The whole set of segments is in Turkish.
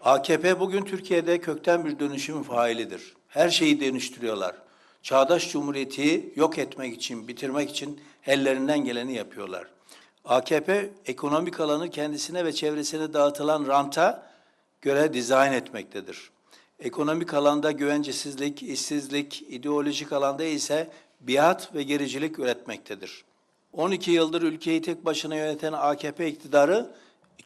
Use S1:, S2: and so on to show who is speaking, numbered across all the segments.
S1: AKP bugün Türkiye'de kökten bir dönüşüm failidir. Her şeyi dönüştürüyorlar. Çağdaş Cumhuriyeti yok etmek için, bitirmek için ellerinden geleni yapıyorlar. AKP ekonomik alanı kendisine ve çevresine dağıtılan ranta göre dizayn etmektedir. Ekonomik alanda güvencesizlik, işsizlik, ideolojik alanda ise biat ve gericilik üretmektedir. 12 yıldır ülkeyi tek başına yöneten AKP iktidarı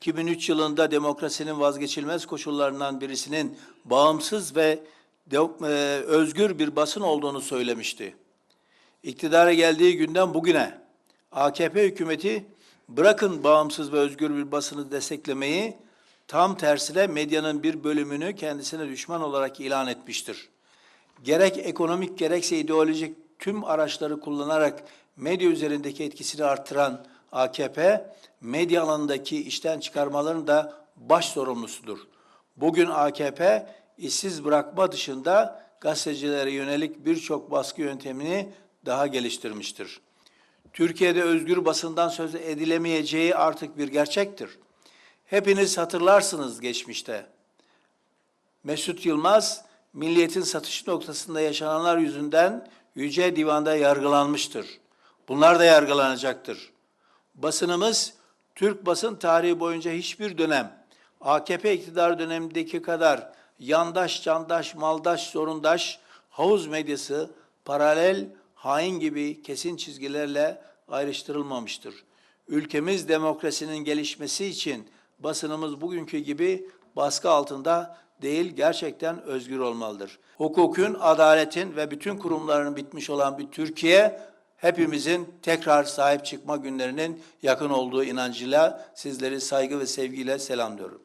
S1: 2003 yılında demokrasinin vazgeçilmez koşullarından birisinin bağımsız ve de- e, özgür bir basın olduğunu söylemişti. İktidara geldiği günden bugüne AKP hükümeti bırakın bağımsız ve özgür bir basını desteklemeyi tam tersine medyanın bir bölümünü kendisine düşman olarak ilan etmiştir. Gerek ekonomik gerekse ideolojik tüm araçları kullanarak medya üzerindeki etkisini artıran AKP, medya alanındaki işten çıkarmaların da baş sorumlusudur. Bugün AKP işsiz bırakma dışında gazetecilere yönelik birçok baskı yöntemini daha geliştirmiştir. Türkiye'de özgür basından söz edilemeyeceği artık bir gerçektir. Hepiniz hatırlarsınız geçmişte. Mesut Yılmaz, milliyetin satış noktasında yaşananlar yüzünden Yüce Divan'da yargılanmıştır. Bunlar da yargılanacaktır. Basınımız, Türk basın tarihi boyunca hiçbir dönem, AKP iktidar dönemindeki kadar yandaş, candaş, maldaş, zorundaş, havuz medyası, paralel, hain gibi kesin çizgilerle ayrıştırılmamıştır. Ülkemiz demokrasinin gelişmesi için basınımız bugünkü gibi baskı altında değil gerçekten özgür olmalıdır. Hukukun, adaletin ve bütün kurumların bitmiş olan bir Türkiye hepimizin tekrar sahip çıkma günlerinin yakın olduğu inancıyla sizleri saygı ve sevgiyle selamlıyorum.